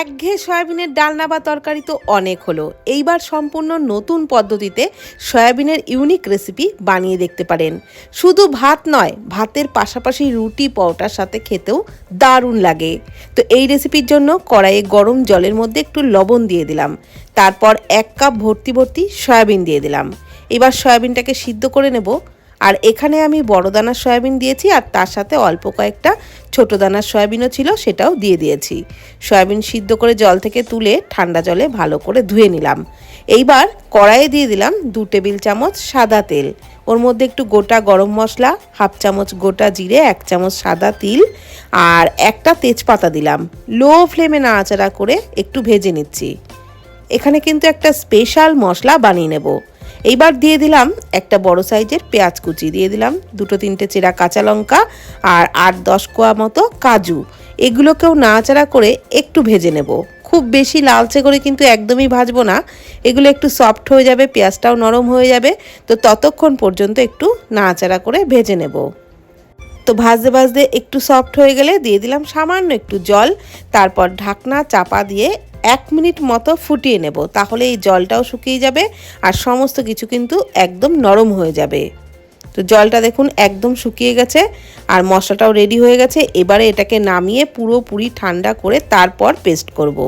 একঘেয়ে সয়াবিনের ডালনা বা তরকারি তো অনেক হলো। এইবার সম্পূর্ণ নতুন পদ্ধতিতে সয়াবিনের ইউনিক রেসিপি বানিয়ে দেখতে পারেন। শুধু ভাত নয়, ভাতের পাশাপাশি রুটি, পরোটার সাথে খেতেও দারুণ লাগে। তো এই রেসিপির জন্য কড়াইয়ে গরম জলের মধ্যে একটু লবণ দিয়ে দিলাম। তারপর এক কাপ ভর্তি ভর্তি সয়াবিন দিয়ে দিলাম। এবার সয়াবিনটাকে সিদ্ধ করে নেব। আর এখানে আমি বড় দানার সয়াবিন দিয়েছি আর তার সাথে অল্প কয়েকটা ছোট দানার সয়াবিনও ছিল, সেটাও দিয়ে দিয়েছি। সয়াবিন সিদ্ধ করে জল থেকে তুলে ঠান্ডা জলে ভালো করে ধুয়ে নিলাম। এইবার কড়াইয়ে দিয়ে দিলাম দু টেবিল চামচ সাদা তেল। ওর মধ্যে একটু গোটা গরম মশলা, হাফ চামচ গোটা জিরে, এক চামচ সাদা তিল আর একটা তেজপাতা দিলাম। লো ফ্লেমে নাড়াচাড়া করে একটু ভেজে নিচ্ছি। এখানে কিন্তু একটা স্পেশাল মশলা বানিয়ে নেব। এইবার দিয়ে দিলাম একটা বড় সাইজের পেঁয়াজ কুচি। দিয়ে দিলাম দুটো তিনটে চেরা কাঁচা লঙ্কা আর আট দশ কোয়া মতো কাজু। এগুলোকেও নাড়াচাড়া করে একটু ভেজে নেব। খুব বেশি লালচে করে কিন্তু একদমই ভাজবো না। এগুলো একটু সফট হয়ে যাবে, পেঁয়াজটাও নরম হয়ে যাবে। তো ততক্ষণ পর্যন্ত একটু নাড়াচাড়া করে ভেজে নেব। তো ভাজতে ভাজতে একটু সফট হয়ে গেলে দিয়ে দিলাম সামান্য একটু জল। তারপর ঢাকনা চাপা দিয়ে এক মিনিট মতো ফুটিয়ে নেব, তাহলে এই জলটাও শুকিয়ে যাবে আর সমস্ত কিছু কিন্তু একদম নরম হয়ে যাবে তো জলটা দেখুন একদম শুকিয়ে গেছে আর মশলাটাও রেডি হয়ে গেছে এবারে এটাকে নামিয়ে পুরোপুরি ঠান্ডা করে তারপর পেস্ট করব।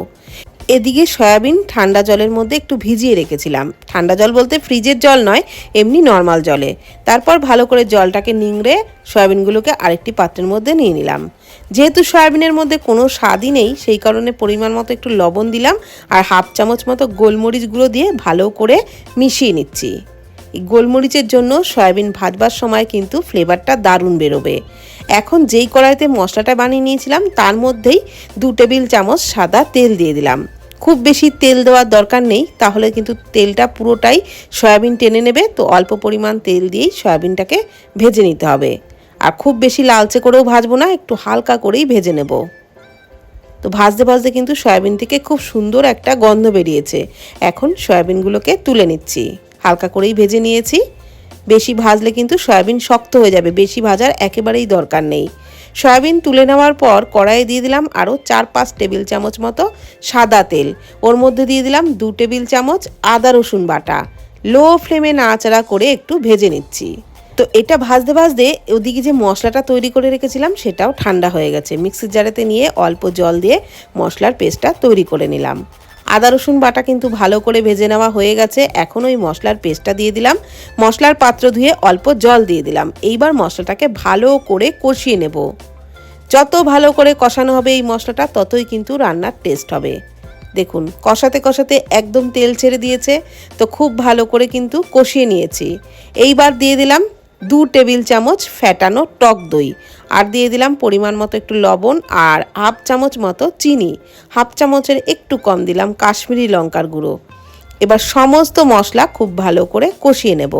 এদিকে সয়াবিন ঠান্ডা জলের মধ্যে একটু ভিজিয়ে রেখেছিলাম। ঠান্ডা জল বলতে ফ্রিজের জল নয়, এমনি নর্মাল জলে। তারপর ভালো করে জলটাকে নিংড়ে সয়াবিনগুলোকে আরেকটি পাত্রের মধ্যে নিয়ে নিলাম। যেহেতু সয়াবিনের মধ্যে কোনো স্বাদই নেই, সেই কারণে পরিমাণ মতো একটু লবণ দিলাম আর হাফ চামচ মতো গোলমরিচ গুঁড়ো দিয়ে ভালো করে মিশিয়ে নিচ্ছি। গোলমরিচের জন্য সয়াবিন ভাজবার সময় কিন্তু ফ্লেভারটা দারুণ বেরোবে। এখন যেই কড়াইতে মশলাটা বানিয়ে নিয়েছিলাম, তার মধ্যেই দু টেবিল চামচ সাদা তেল দিয়ে দিলাম। খুব বেশি তেল দেওয়ার দরকার নেই, তাহলে কিন্তু তেলটা পুরোটাই সয়াবিন টেনে নেবে, তো অল্প পরিমাণ তেল দিয়েই সয়াবিনটাকে ভেজে নিতে হবে। আর খুব বেশি লালচে করেও ভাজবো না, একটু হালকা করেই ভেজে নেব। তো ভাজতে ভাজতে কিন্তু সয়াবিন থেকে খুব সুন্দর একটা গন্ধ বেরিয়েছে। এখন সয়াবিনগুলোকে তুলে নিচ্ছি। হালকা করেই ভেজে নিয়েছি। বেশি ভাজলে কিন্তু সয়াবিন শক্ত হয়ে যাবে, বেশি ভাজার একেবারেই দরকার নেই। সয়াবিন তুলে নেওয়ার পর কড়াইয়ে দিয়ে দিলাম আরও চার পাঁচ টেবিল চামচ মতো সাদা তেল। ওর মধ্যে দিয়ে দিলাম দু টেবিল চামচ আদা রসুন বাটা। লো ফ্লেমে নাড়াচাড়া করে একটু ভেজে নিচ্ছি। তো এটা ভাজতে ভাজতে ওদিকে যে মশলাটা তৈরি করে রেখেছিলাম সেটাও ঠান্ডা হয়ে গেছে। মিক্সির জারেতে নিয়ে অল্প জল দিয়ে মশলার পেস্টটা তৈরি করে নিলাম। আদা, রসুন বাটা কিন্তু ভালো করে ভেজে নেওয়া হয়ে গেছে। এখন ওই মশলার পেস্টটা দিয়ে দিলাম। মশলার পাত্র ধুয়ে অল্প জল দিয়ে দিলাম। এইবার মশলাটাকে ভালো করে কষিয়ে নেব। যত ভালো করে কষানো হবে এই মশলাটা, ততই কিন্তু রান্নার টেস্ট হবে। দেখুন, কষাতে কষাতে একদম তেল ছেড়ে দিয়েছে, তো খুব ভালো করে কিন্তু কষিয়ে নিয়েছি। এইবার দিয়ে দিলাম দু টেবিল চামচ ফ্যাটানো টক দই। আর দিয়ে দিলাম পরিমাণ মতো একটু লবণ আর হাফ চামচ মতো চিনি। হাফ চামচের একটু কম দিলাম কাশ্মীরি লঙ্কার গুঁড়ো। এবার সমস্ত মশলা খুব ভালো করে কষিয়ে নেব।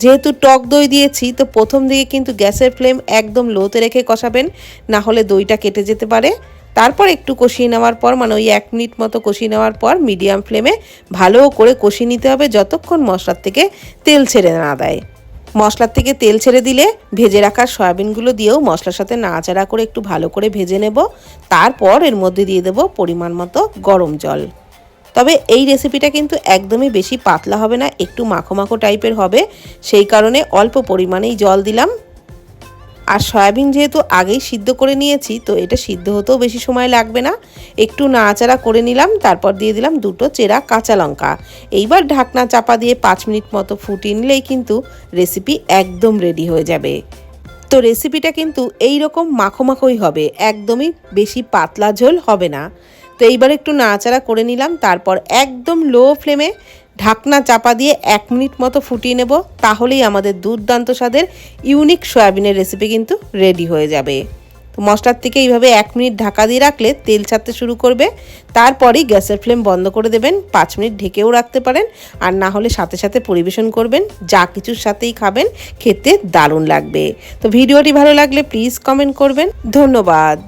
যেহেতু টক দই দিয়েছি, তো প্রথম দিকে কিন্তু গ্যাসের ফ্লেম একদম লোতে রেখে কষাবেন, না হলে দইটা কেটে যেতে পারে। তারপর একটু কষিয়ে নেওয়ার পর মানে ওই এক মিনিট মতো কষিয়ে নেওয়ার পর, মিডিয়াম ফ্লেমে ভালো করে কষিয়ে নিতে হবে, যতক্ষণ মশলার থেকে তেল ছেড়ে না দেয়। মশলার থেকে তেল ছেড়ে দিলে ভেজে রাখা সয়াবিনগুলো দিয়েও মশলার সাথে নাড়াচাড়া করে একটু ভালো করে ভেজে নেব। তারপর এর মধ্যে দিয়ে দেবো পরিমাণ মতো গরম জল। তবে এই রেসিপিটা কিন্তু একদমই বেশি পাতলা হবে না, একটু মাখো মাখো টাইপের হবে। সেই কারণে অল্প পরিমাণেই জল দিলাম। আর সয়াবিন যেহেতু আগেই সিদ্ধ করে নিয়েছি, তো এটা সিদ্ধ হতেও বেশি সময় লাগবে না। একটু নাড়াচাড়া করে নিলাম, তারপর দিয়ে দিলাম দুটো চেরা কাঁচা লঙ্কা। এইবার ঢাকনা চাপা দিয়ে পাঁচ মিনিট মতো ফুটিয়ে নিলেই কিন্তু রেসিপি একদম রেডি হয়ে যাবে। তো রেসিপিটা কিন্তু এই রকম মাখো মাখোই হবে, একদমই বেশি পাতলা ঝোল হবে না। তো এইবার একটু নাড়াচাড়া করে নিলাম, তারপর একদম লো ফ্লেমে ঢাকনা চাপা দিয়ে এক মিনিট মতো ফুটিয়ে নেব, তাহলেই আমাদের দুর্দান্ত স্বাদের ইউনিক সয়াবিনের রেসিপি কিন্তু রেডি হয়ে যাবে। তো মশলার থেকে এইভাবে এক মিনিট ঢাকা দিয়ে রাখলে তেল ছাড়তে শুরু করবে। তারপরেই গ্যাসের ফ্লেম বন্ধ করে দেবেন, পাঁচ মিনিট ঢেকেও রাখতে পারেন, আর না হলে সাথে সাথে পরিবেশন করবেন, যা কিছুর সাথেই খাবেন, খেতে দারুণ লাগবে। তো ভিডিওটি ভালো লাগলে প্লিজ কমেন্ট করবেন। ধন্যবাদ।